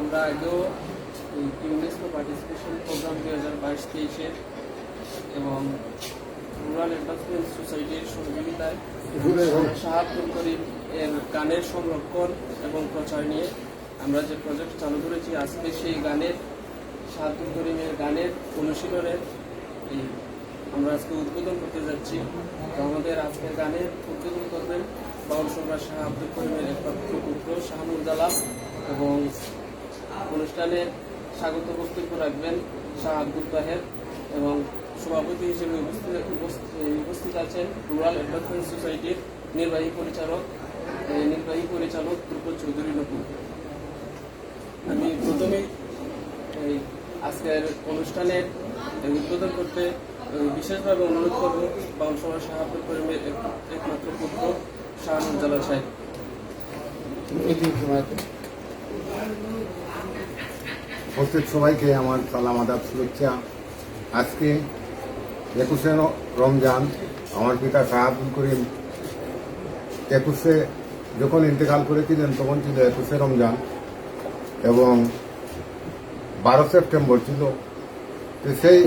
আমরা আগেও UNESCO participation programme দুই হাজার বাইশ তেইশের এবং রুরাল অ্যাডভান্সমেন্ট সোসাইটির সহযোগিতায় শাহ আব্দুল করিম এর গানের সংরক্ষণ এবং প্রচার নিয়ে আমরা যে প্রজেক্ট চালু করেছি, আজকে সেই গানের শাহ আব্দুল করিমের গানের অনুশীলনের এই আমরা আজকে উদ্বোধন করতে যাচ্ছি। আমাদের আজকের গানের উদ্বোধন করবেন বাউল সম্রাট শাহ আব্দুল করিমের একমাত্র পুত্র জালাল এবং অনুষ্ঠানে স্বাগত বক্তব্য রাখবেন শাহ আব্দুল তাহের এবং সভাপতি হিসেবে উপস্থিত আছেন রুরাল ডেভেলপমেন্ট সোসাইটির নির্বাহী পরিচালক নির্বাহী পরিচালক ধ্রুপদ চৌধুরী নকুল আমি প্রথমেই এই আজকের অনুষ্ঠানের উদ্বোধন করতে বিশেষভাবে অনুরোধ করব বাউল সমাজ শাহ আব্দুল করিমের একমাত্র পুত্র জালাল সাহেব। উপস্থিত সবাইকে আমার সালাম, আদাব, শুভেচ্ছা। আজকে একুশে রমজান, আমার পিতা শাহ করিম একুশে যখন ইন্তেকাল করেছিলেন, তখন ছিল একুশে রমজান এবং বারো সেপ্টেম্বর ছিল। তো সেই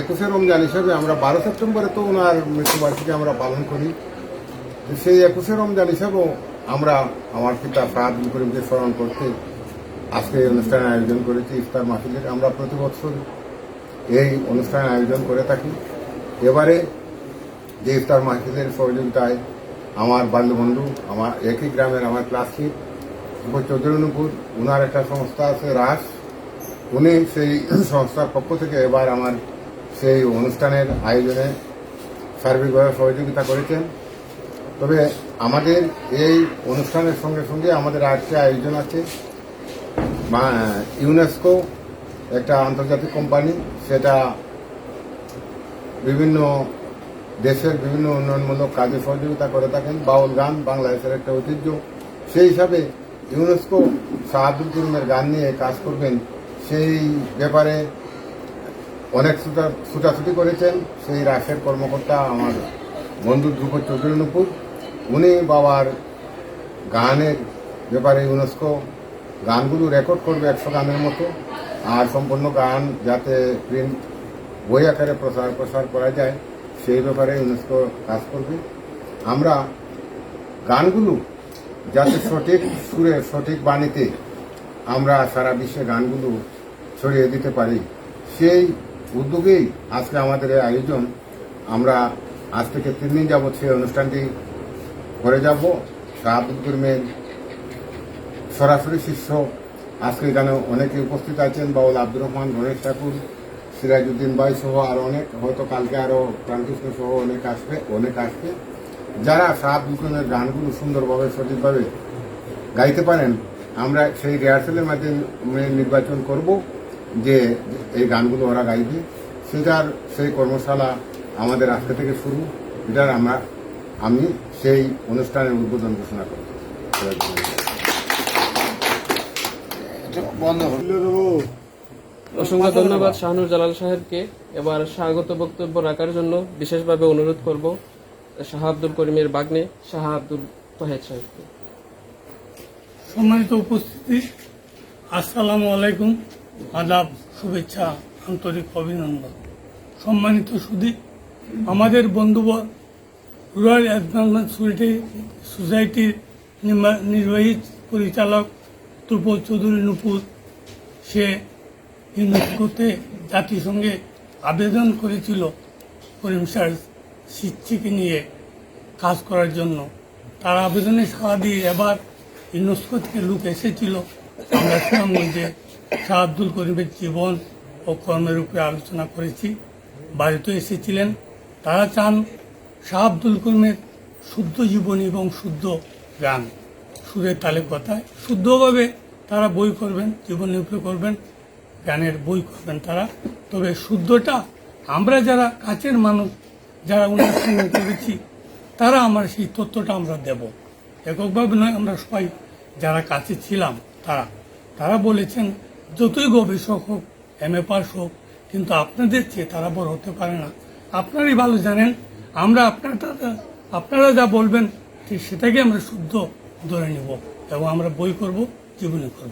একুশে রমজান হিসেবে আমরা বারো সেপ্টেম্বরে তো ওনার মৃত্যুবার্ষিকী আমরা পালন করি। সেই একুশে রমজান হিসেবেও আমরা আমার পিতা শাহ করিমকে স্মরণ করতে আজকে এই অনুষ্ঠানের আয়োজন করেছি ইফতার মাহফিলের। আমরা প্রতি বছর এই অনুষ্ঠানের আয়োজন করে থাকি। এবারে যে ইফতার মাহফিলের সহযোগিতায় আমার বাল্যবন্ধু, আমার একই গ্রামের আমার ক্লাসমেট চৌধুরীনুপুর ওনার একটা সংস্থা আছে রাস। উনি সেই সংস্থার পক্ষ থেকে এবার আমার সেই অনুষ্ঠানের আয়োজনে সার্বিকভাবে সহযোগিতা করেছেন। তবে আমাদের এই অনুষ্ঠানের সঙ্গে সঙ্গে আমাদের আরেকটা আয়োজন আছে ইউনেস্কো একটা আন্তর্জাতিক কোম্পানি সেটা বিভিন্ন দেশের বিভিন্ন উন্নয়নমূলক কাজে সহযোগিতা করে থাকেন। বাউল গান, বাংলাদেশের একটা ঐতিহ্য। সেই হিসাবে ইউনেস্কো শাহ করিমের গান নিয়ে কাজ করবেন, সেই ব্যাপারে অনেক ছুটা- ছুটাছুটি করেছেন। সেই রাশের কর্মকর্তা আমার বন্ধু ধ্রুপদ চৌধুরী নুপুর। উনি বাবার গানের ব্যাপারে ইউনেস্কো গানগুলো রেকর্ড করবে একশো গানের মতো। আর সম্পূর্ণ গান যাতে প্রিন্ট বই আকারে প্রসার প্রসার করা যায়, সেই ব্যাপারে ইউনেস্কো কাজ করবে। আমরা গানগুলো যাতে সঠিক সুরে, সঠিক বাণীতে আমরা সারা বিশ্বে গানগুলো ছড়িয়ে দিতে পারি, সেই উদ্যোগেই আজকে আমাদের এই আয়োজন। আমরা আজ থেকে তিন দিন যাবৎ সেই অনুষ্ঠানটি করে যাব। শাহ আব্দুল করিমের সরাসরি শিষ্য, আজকে এখানে অনেকে উপস্থিত আছেন, বাউল আব্দুর রহমান, গণেশ ঠাকুর, সিরাজউদ্দিন ভাই সহ আর অনেক, হয়তো কালকে আরও প্রাণকৃষ্ণ সহ অনেক আসবে অনেক আসবে। যারা আব্দুল করিমের গানগুলো সুন্দরভাবে, সঠিকভাবে গাইতে পারেন, আমরা সেই রিহার্সেলের মাধ্যমে নির্বাচন করব যে এই গানগুলো ওরা গাইবে। সেটার সেই কর্মশালা আমাদের আজকে থেকে শুরু। এটার আমরা, আমি সেই অনুষ্ঠানের উদ্বোধন ঘোষণা করব। অসংখ্য ধন্যবাদ শাহানুর জালাল সাহেবকে। এবার স্বাগত বক্তব্য রাখার জন্য বিশেষভাবে অনুরোধ করব শাহ আব্দুল করিমের বাগ্নে শাহ আব্দুল তহেদ সাহেবকে। সম্মানিত উপস্থিতি আসসালামু আলাইকুম। আদাব শুভেচ্ছা আন্তরিক অভিনন্দন। সম্মানিত সুদী আমাদের বন্ধুবর রুরাল অ্যাডভান্সমেন্ট সোসাইটি সোসাইটির নির্মা- নির্বাহী পরিচালক ত্রিপদ চৌধুরী নুপুর, সে ইউনেস্কোতে জাতিসংঘে আবেদন করেছিল করিম স্যার শিক্ষিকে নিয়ে কাজ করার জন্য। তার আবেদনে সাড়া দিয়ে এবার ইউনেস্কো থেকে লোক এসেছিল। আমরা সুনামগঞ্জে শাহ আব্দুল করিমের জীবন ও কর্মের উপরে আলোচনা করেছি। বাড়িতে এসেছিলেন। তারা চান শাহ আব্দুল করিমের শুদ্ধ জীবনী এবং শুদ্ধ গান সুরের তালে কথায়, শুদ্ধভাবে তারা বই করবেন, জীবনী উপরে করবেন গানের বই করবেন তারা। তবে শুদ্ধটা আমরা যারা কাছের মানুষ, যারা ওনার করেছি, তারা আমার সেই তথ্যটা আমরা দেব। এককভাবে নয়, আমরা সবাই যারা কাছে ছিলাম, তারা। তারা বলেছেন, যতই গবেষক হোক, এম এ পাস হোক, কিন্তু আপনাদের চেয়ে তারা বড় হতে পারে না। আপনারই ভালো জানেন, আমরা আপনারটা আপনারা যা বলবেন, ঠিক সেটাকে আমরা শুদ্ধ ধরে নেব এবং আমরা বই করব। জীবনী করব।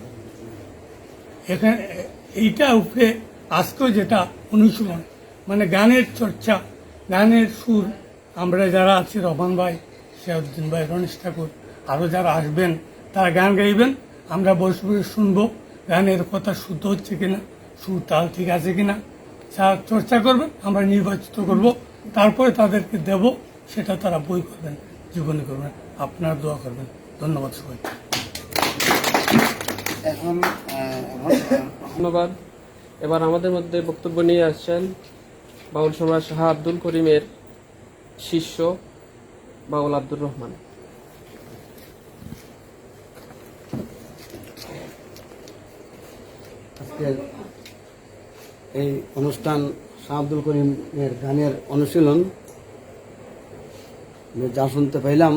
এখানে, এইটা উপরে আজকেও যেটা অনুশীলন মানে গানের চর্চা, গানের সুর, আমরা যারা আছি, রহমান ভাই শিয়াউদ্দিন ভাই, রণেশ ঠাকুর আরও যারা আসবেন, তারা গান গাইবেন, আমরা বসে বসে শুনব, গানের কথা শুদ্ধ হচ্ছে কিনা, সুর তাল ঠিক আছে কিনা চা- চর্চা করবেন, আমরা নির্বাচিত করব, তারপরে তাদেরকে দেব, সেটা তারা বই করবেন, জীবনে করবেন, আপনার দোয়া করবেন, ধন্যবাদ সবাইকে। এখন ধন্যবাদ। এবার আমাদের মধ্যে বক্তব্য নিয়ে আসছেন বাউল সম্রাট শাহ আব্দুল করিমের শিষ্য বাউল আব্দুর রহমান। আজকের এই অনুষ্ঠান শাহ আব্দুল করিমের গানের অনুশীলন যা শুনতে পাইলাম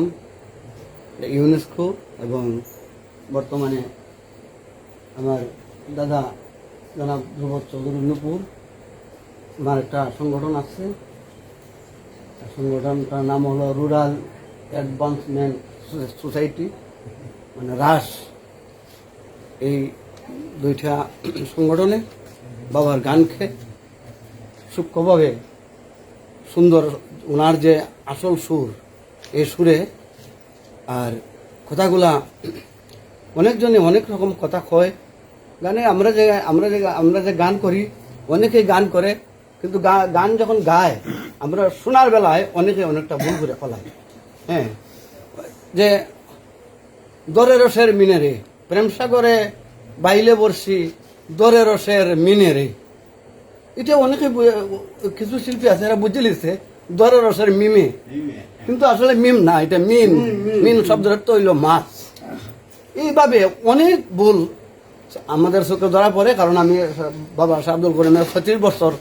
ইউনেস্কো এবং বর্তমানে আমার দাদা জনাব ধ্রুব চৌধুরী নুপুর, আমার একটা সংগঠন আছে। সংগঠনটার নাম হলো রুরাল অ্যাডভান্সমেন্ট সোসাইটি মানে রাস। এই দুইটা সংগঠনে বাবার গানকে সূক্ষ্মভাবে সুন্দর ওনার যে আসল সুর, এই সুরে আর কথাগুলা অনেকজনে অনেক রকম কথা কয়। গানে আমরা যে আমরা যে আমরা যে গান করি অনেকেই গান করে কিন্তু গান যখন গায় আমরা শোনার বেলায় অনেকে অনেকটা ভুল করে ফলায়। হ্যাঁ। যে দরে রসের মিনেরে প্রেম সাগরে বাইলে বর্ষি দরে রসের মিনেরে। এটা অনেকে কিছু শিল্পী আছে এরা বুঝে লিখছে দরে রসের মিমে। কিন্তু আসলে মিম না এটা মিন। মিন শব্দের অর্থ হইল মাছ। এইভাবে অনেক ভুল আমাদের চোখে ধরা পড়ে, কারণ আমি বাবা আব্দুল করিমের পঁচিশ বছর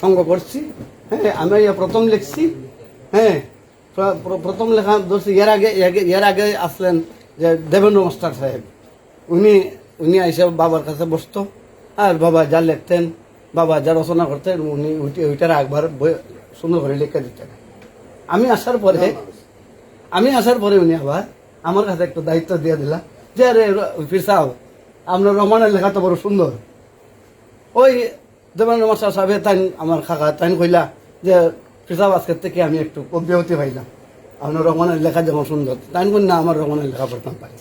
সঙ্গ করছি। হ্যাঁ আমি প্রথম লিখছি। হ্যাঁ প্র- প্র- প্রথম লেখা ধরছি, এর আগে, এর- আগে আসলেন যে দেবেন্দ্র মাস্টার সাহেব। উনি উনি এসে বাবার কাছে বসত, আর বাবা যা লিখতেন, বাবা যা রচনা করতেন, উনি ওইটার একবার সুন্দর করে লিখে দিতেন। আমি আসার পরে, আমি আসার পরে উনি আবার আমার কাছে একটু দায়িত্ব দিয়ে দিলা যে আরে ফির সাহেব আপনার রহমানের লেখা তো বড় সুন্দর। ওই দেবেন্দ্র মাস্টার সাহেব তাই আমার কাকা তাই কইলা যে ফিসাব আজকের থেকে আমি একটু অব্যাহতি পাইলাম। আপনার রহমানের লেখা যেমন সুন্দর। তাই কই না, আমার রহমানের লেখা পড়তাম পারি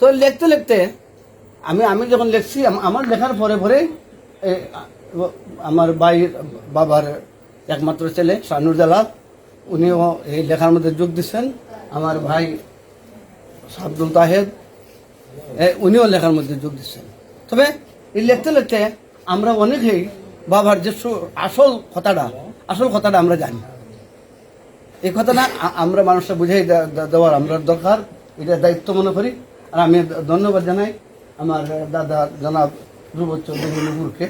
তো লিখতে লিখতে আমি আমি যখন লিখছি আমার লেখার পরে পরে আমার ভাইয়ের বাবার একমাত্র ছেলে শানুর জালাল, উনিও এই লেখার মধ্যে যোগ দিচ্ছেন আমার ভাই আব্দুল তাহেদ উনিও লেখার মধ্যে যোগ দিচ্ছেন। তবে এই লিখতে লিখতে আমরা অনেকেই বাবার যে আসল কথাটা আসল কথাটা আমরা জানি। এই কথাটা আমরা মানুষকে বুঝাই দেওয়ার আমরা দরকার, এটা দায়িত্ব মনে করি। আর আমি ধন্যবাদ জানাই আমার দাদা জনাব ধ্রুব চৌধুরী নবুরকে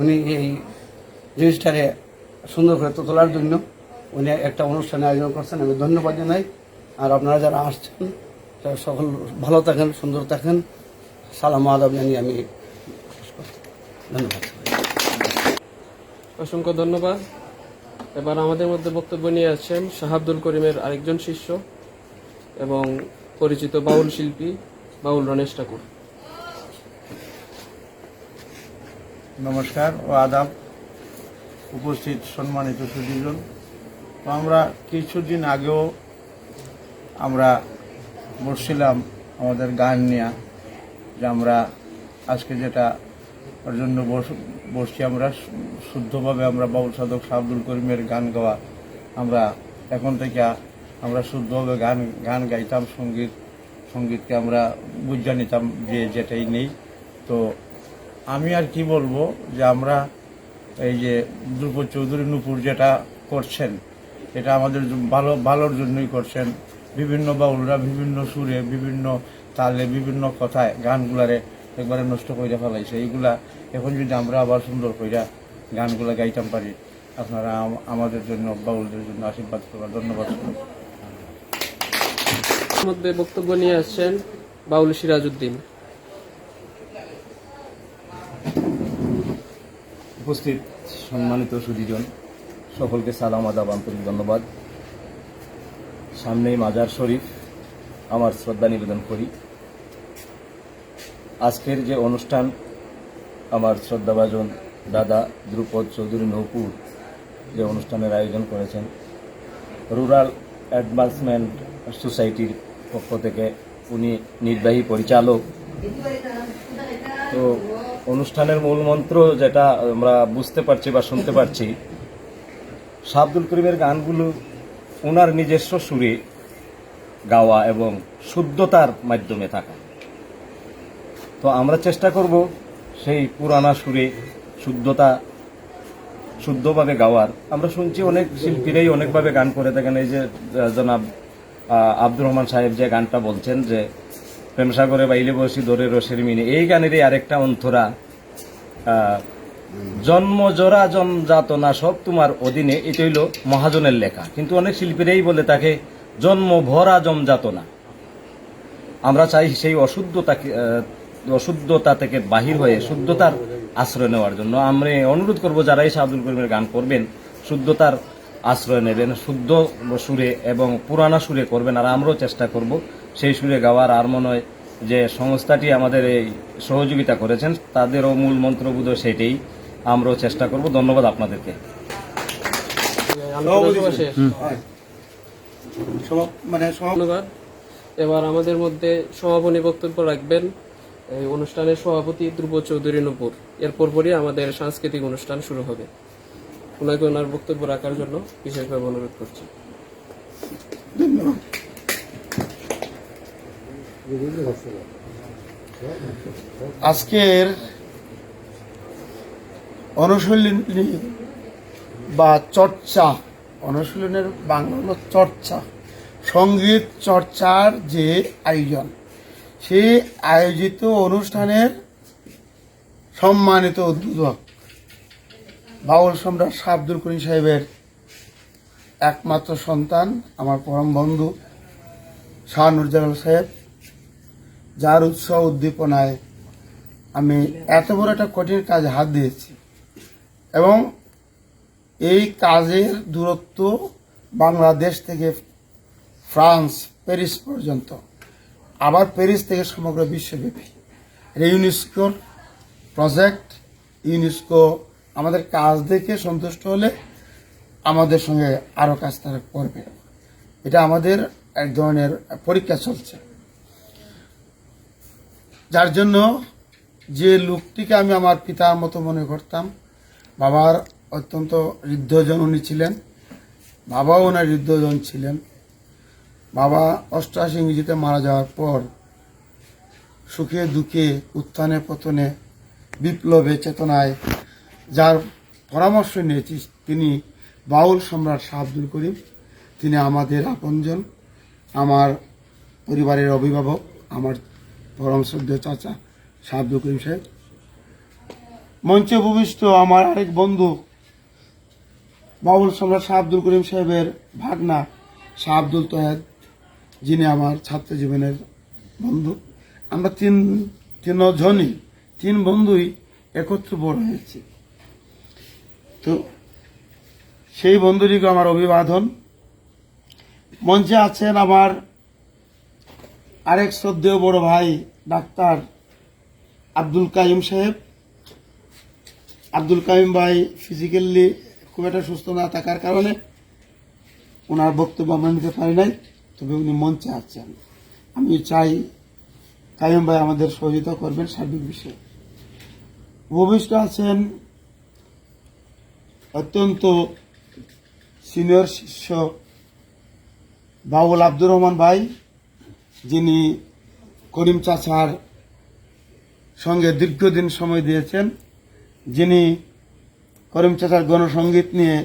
উনি এই জিনিসটারে সুন্দর করে তোলার জন্য উনি একটা অনুষ্ঠানে আয়োজন করছেন, আমি ধন্যবাদ জানাই। আর আপনারা যারা আসছেন সকল ভালো থাকেন সুন্দর থাকেন। সালাম আদব জানিয়ে আমি ধন্যবাদ। অসংখ্য ধন্যবাদ। এবার আমাদের মধ্যে বক্তব্য নিয়ে আসছেন শাহ আব্দুল করিমের আরেকজন শিষ্য এবং পরিচিত বাউল শিল্পী বাউল রণেশ ঠাকুর। নমস্কার ও আদাব। উপস্থিত সম্মানিত সুদীজন আমরা কিছুদিন আগেও আমরা বসছিলাম আমাদের গান নিয়ে, যে আমরা আজকে যেটা ওর জন্য বস- বসছি, আমরা শুদ্ধভাবে আমরা বাউল সাধক শাহ আব্দুল করিমের গান গাওয়া, আমরা এখন থেকে আমরা শুদ্ধভাবে গান গান গাইতাম, সংগীত, সঙ্গীতকে আমরা বুঝে নিতাম যে যেটাই নেই। তো আমি আর কি বলব যে আমরা এই যে দ্রুপদ চৌধুরী নুপুর যেটা করছেন, এটা আমাদের ভালো, ভালোর জন্যই করছেন। বিভিন্ন বাউলরা বিভিন্ন সুরে বিভিন্ন তালে বিভিন্ন কথায় গানগুলারে একবারে নষ্ট করে ফেলাইছে। এইগুলা এখন যদি আমরা আবার সুন্দর কইরা গানগুলা গাইতাম পারি আপনারা আমাদের জন্য বাউলদের জন্য আশীর্বাদ করবার ধন্যবাদ। মধ্যে বক্তব্য নিয়ে আসছেন বাউল সিরাজউদ্দিন। উপস্থিত সম্মানিত সুদীজন সকলকে সালাম আদাব আন্তরিক ধন্যবাদ। সামনেই মাজার শরীফ। আমার শ্রদ্ধা নিবেদন করি। আজকের যে অনুষ্ঠান, আমার শ্রদ্ধাভাজন দাদা দ্রুপদ চৌধুরী নৌপুর যে অনুষ্ঠানের আয়োজন করেছেন, রুরাল অ্যাডভান্সমেন্ট সোসাইটির পক্ষ থেকে উনি নির্বাহী পরিচালক। তো অনুষ্ঠানের মূল মন্ত্র যেটা আমরা বুঝতে পারছি বা শুনতে পারছি, শাহ আব্দুল করিমের গানগুলো ওনার নিজস্ব সুরে গাওয়া এবং শুদ্ধতার মাধ্যমে থাকা। তো আমরা চেষ্টা করব সেই পুরানা সুরে শুদ্ধতা শুদ্ধভাবে গাওয়ার। আমরা শুনছি অনেক শিল্পীরাই অনেকভাবে গান করে থাকেন। এই যে জনাব আব্দুর রহমান সাহেব যে গানটা বলছেন যে, প্রেমসাগরে বাইলে বসি দরে রসের মিনে, এই গানেরই আরেকটা অন্তরা জন্ম, জরা জনযাতনা সব তোমার অধীনে, এটা হইল মহাজনের লেখা। কিন্তু অনেক শিল্পীরাই বলে তাকে জন্ম, ভরা জমযাতনা আমরা চাই সেই অশুদ্ধতাকে অশুদ্ধতা থেকে বাহির হয়ে শুদ্ধতার আশ্রয় নেওয়ার জন্য। আমরা অনুরোধ করব, যারা এই আব্দুল করিমের গান করবেন, শুদ্ধতার আশ্রয় নেবেন, শুদ্ধ সুরে এবং পুরানা সুরে করবেন, আর আমরাও চেষ্টা করব সেই সুরে গাওয়ার আর মনে হয় যে সংস্থাটি আমাদের এই সহযোগিতা করেছেন তাদেরও মূল মন্ত্রবোধ সেটাই। আমরাও চেষ্টা করব। ধন্যবাদ আপনাদেরকে। সব- মানে ধন্যবাদ। এবার আমাদের মধ্যে সমাপনী বক্তব্য রাখবেন এই অনুষ্ঠানের সভাপতি ধ্রুব চৌধুরী নপুর। এর পরপরই আমাদের সাংস্কৃতিক অনুষ্ঠান শুরু হবে। ওনাকে ওনার বক্তব্য রাখার জন্য বিশেষভাবে অনুরোধ করছি। আজকের অনুশীলনী বা চর্চা, অনুশীলনের বাংলা হলো চর্চা, সংগীত চর্চার যে আয়োজন, সেই আয়োজিত অনুষ্ঠানের সম্মানিত উদ্বোধক বাউল সম্রাট শাহ আব্দুল করিম সাহেবের একমাত্র সন্তান, আমার পরম বন্ধু শাহ সাহেব। যার উৎসাহ উদ্দীপনায় আমি এত বড় একটা কঠিন কাজ হাত দিয়েছি। এবং এই কাজের দূরত্ব বাংলাদেশ থেকে ফ্রান্স, প্যারিস পর্যন্ত, আবার প্যারিস থেকে সমগ্র বিশ্বব্যাপী। এটা ইউনেস্কোর প্রজেক্ট, ইউনেস্কো আমাদের কাজ দেখে সন্তুষ্ট হলে আমাদের সঙ্গে আরও কাজ তারা করবে। এটা আমাদের এক ধরনের পরীক্ষা চলছে। যার জন্য যে লোকটিকে আমি আমার পিতার মতো মনে করতাম, বাবার অত্যন্ত হৃদ্ধজন উনি ছিলেন, বাবাও ওনার হৃদ্ধজন ছিলেন। বাবা অষ্টআশি ইংরেজিতে মারা যাওয়ার পর সুখে দুঃখে উত্থানে পতনে বিপ্লবে চেতনায় যার পরামর্শ নিয়েছি তিনি বাউল সম্রাট শাহ আব্দুল করিম, তিনি আমাদের আপনজন, আমার পরিবারের অভিভাবক, আমার পরম শ্রদ্ধেয় চাচা শাহ করিম সাহেব। মঞ্চে উপবিষ্ট আমার আরেক বন্ধু, বাবুল সম্রাট শাহ আব্দুল করিম সাহেবের ভাগনা শাহ আব্দুল যিনি আমার ছাত্র জীবনের বন্ধু। আমরা তিন, তিনজনই, তিন বন্ধুই একত্র বড় হয়েছি। তো সেই বন্ধুটিকে আমার অভিবাদন। মঞ্চে আছেন আমার আরেক শ্রদ্ধেয় বড় ভাই, ডাক্তার আব্দুল কাইম সাহেব। আব্দুল কাইম ভাই ফিজিক্যালি খুব একটা সুস্থ না থাকার কারণে ওনার বক্তব্য আমরা নিতে পারি নাই, তবে উনি মঞ্চে আছেন। আমি চাই কাইম ভাই আমাদের সহযোগিতা করবেন সার্বিক বিষয়ে। ভবিষ্ঠ আছেন অত্যন্ত সিনিয়র শিষ্য বাবুল আব্দুর রহমান ভাই। যিনি করিম চাচার সঙ্গে দীর্ঘদিন সময় দিয়েছেন, যিনি করিম চাচার গণসঙ্গীত নিয়ে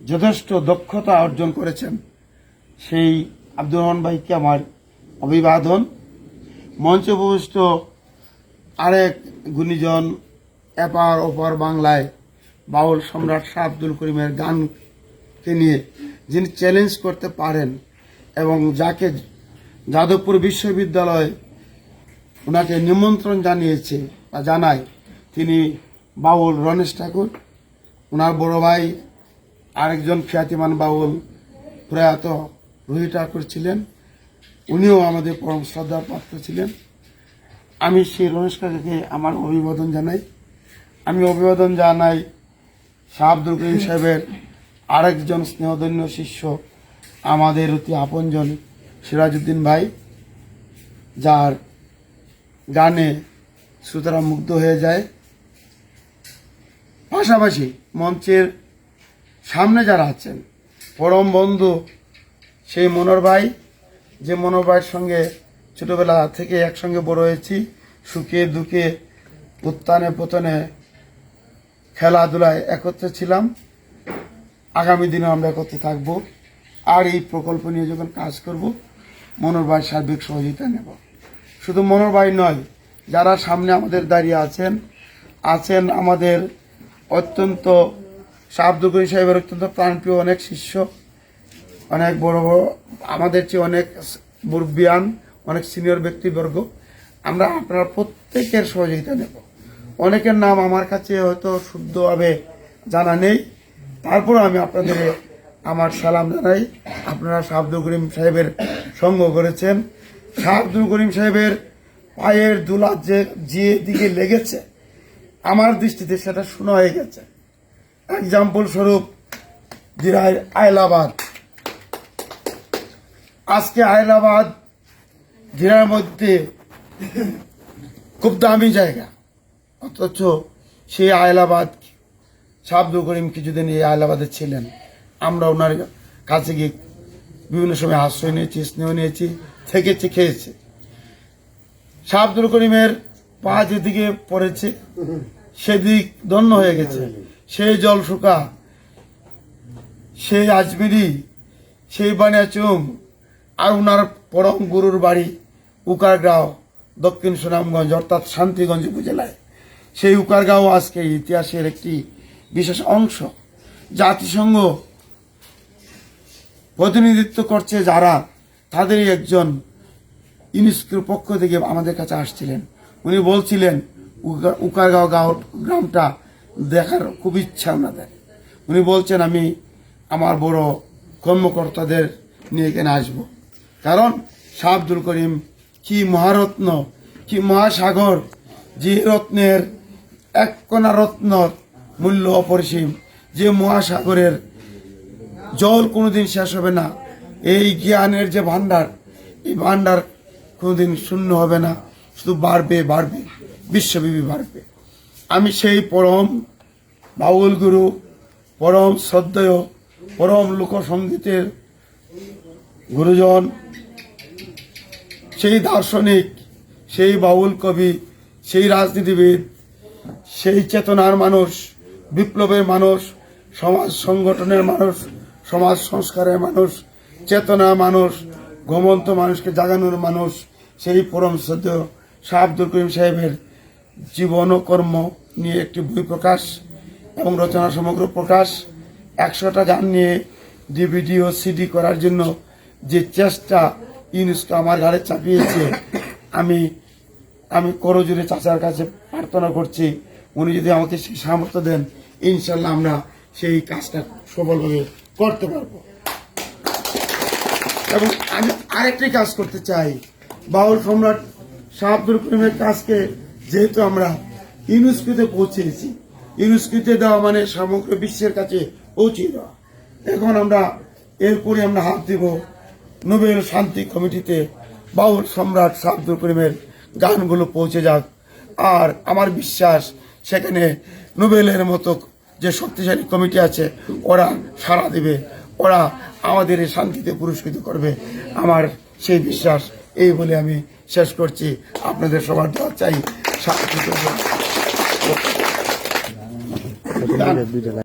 যথেষ্ট দক্ষতা অর্জন করেছেন, সেই আব্দুর রহমান ভাইকে আমার অভিবাদন। মঞ্চে উপবিষ্ট আরেক গুণীজন এপার ওপার বাংলায় বাউল সম্রাট শাহ আব্দুল করিমের গানকে নিয়ে যিনি চ্যালেঞ্জ করতে পারেন এবং যাকে যাদবপুর বিশ্ববিদ্যালয় ওনাকে নিমন্ত্রণ জানিয়েছে বা জানায়। তিনি বাউল রণেশ ঠাকুর। ওনার বড় ভাই আরেকজন খ্যাতিমান বাউল প্রয়াত রুহি ঠাকুর ছিলেন। উনিও আমাদের পরম শ্রদ্ধার পাত্র ছিলেন। আমি সেই রমেশ কাকাকে আমার অভিবাদন জানাই। আমি অভিবাদন জানাই শাহ আব্দুল করিম সাহেবের আরেকজন স্নেহধন্য শিষ্য, আমাদের অতি আপনজন সিরাজউদ্দিন ভাই, যার গানে শ্রোতারা মুগ্ধ হয়ে যায়। পাশাপাশি মঞ্চের সামনে যারা আছেন, পরম বন্ধু সেই মনোর ভাই, যে মনোর ভাইয়ের সঙ্গে ছোটোবেলা থেকে একসঙ্গে বড় হয়েছি, সুখে দুঃখে উত্থানে পতনে খেলাধুলায় একত্রে ছিলাম। আগামী দিনে আমরা একত্রে থাকব। আর এই প্রকল্প নিয়ে যখন কাজ করব মনোর ভাই সার্বিক সহযোগিতা নেব। শুধু মনোর ভাই নয়, যারা সামনে আমাদের দাঁড়িয়ে আছেন আছেন আমাদের অত্যন্ত শাহ করিম সাহেবের অত্যন্ত প্রাণপ্রিয় অনেক শিষ্য, অনেক বড় বড়, আমাদের চেয়ে অনেক মুরব্বিয়ান, অনেক সিনিয়র ব্যক্তিবর্গ, আমরা আপনারা প্রত্যেকের সহযোগিতা নেব। অনেকের নাম আমার কাছে হয়তো শুদ্ধভাবে জানা নেই। তারপর আমি আপনাদের আমার সালাম জানাই। আপনারা শাহ করিম সাহেবের সঙ্গ করেছেন। শাহ করিম সাহেবের পায়ের দুলা যে যে দিকে লেগেছে, আমার দৃষ্টিতে সেটা শোনা হয়ে গেছে। এক্সাম্পল স্বরূপ দিরাই আইলাবাদ আজকে আইলাবাদ জেলার মধ্যে খুব দামি জায়গা। অথচ সেই আয়লাবাদ শাব্দুল করিম কিছুদিন এই আয়লাবাদে ছিলেন। আমরা ওনার কাছে গিয়ে বিভিন্ন সময় আশ্রয় নিয়েছি, স্নেহ নিয়েছি, থেকেছি, খেয়েছি। শাহ করিমের পা যেদিকে পড়েছে, সেদিক ধন্য হয়ে গেছে। সেই জল শুকা সেই আজমিরি, সেই বানিয়াচুম আর ওনার পরম গুরুর বাড়ি উকারগাঁও, দক্ষিণ সুনামগঞ্জ, অর্থাৎ শান্তিগঞ্জ উপজেলায়। সেই উকারগাঁও আজকে ইতিহাসের একটি বিশেষ অংশ। জাতিসংঘ প্রতিনিধিত্ব করছে যারা, তাদেরই একজন ইউনেস্কোর পক্ষ থেকে আমাদের কাছে আসছিলেন। উনি বলছিলেন উকা- উকারগাঁও গাঁও গ্রামটা দেখার খুব ইচ্ছা ওনাদের উনি বলছেন, আমি আমার বড় কর্মকর্তাদের নিয়ে এখানে আসব। কারণ শাহ আব্দুল করিম কি মহারত্ন, কি মহাসাগর, যে রত্নের এক কণা রত্ন মূল্য অপরিসীম, যে মহাসাগরের জল কোনোদিন শেষ হবে না। এই জ্ঞানের যে ভান্ডার এই ভান্ডার কোনোদিন শূন্য হবে না। শুধু বাড়বে বাড়বে, বিশ্বব্যাপী বাড়বে। আমি সেই পরম বাউল গুরু পরম শ্রদ্ধেয়, পরম লোকসঙ্গীতের গুরুজন, সেই দার্শনিক, সেই বাউল কবি, সেই রাজনীতিবিদ, সেই চেতনার মানুষ, বিপ্লবের মানুষ, সমাজ সংগঠনের মানুষ সমাজ সংস্কারের মানুষ, চেতনা মানুষ, ঘুমন্ত মানুষকে জাগানোর মানুষ, সেই পরম সদ্য শাহ আব্দুল করিম সাহেবের জীবন ও কর্ম নিয়ে একটি বই প্রকাশ এবং রচনা সমগ্র প্রকাশ। একশোটা গান নিয়ে ডিভিডি ও সিডি করার জন্য যে চেষ্টা ইউনেস্কো আমার ঘাড়ে চাপিয়েছে, আমি আমি করজোরে চাচার কাছে প্রার্থনা করছি, উনি যদি আমাকে সেই সামর্থ্য দেন, ইনশাল্লাহ আমরা সেই কাজটা সফলভাবে করতে পারব। এবং আমি আরেকটি কাজ করতে চাই। বাউল সম্রাট শাহ আব্দুল করিমের কাজকে যেহেতু আমরা ইউনেস্কোতে পৌঁছেছি ইউনেস্কোতে দেওয়া মানে সমগ্র বিশ্বের কাছে পৌঁছে দেওয়া। এখন আমরা এরপরে আমরা হাত দিব নোবেল শান্তি কমিটিতে বাউল সম্রাট শাহ আব্দুল করিমের গানগুলো পৌঁছে যাক। আর আমার বিশ্বাস, সেখানে নোবেলের মতো যে শক্তিশালী কমিটি আছে, ওরা সাড়া দেবে, ওরা আমাদের এই শান্তিতে পুরস্কৃত করবে। আমার সেই বিশ্বাস, এই বলে আমি শেষ করছি। আপনাদের সবার দেওয়া চাই।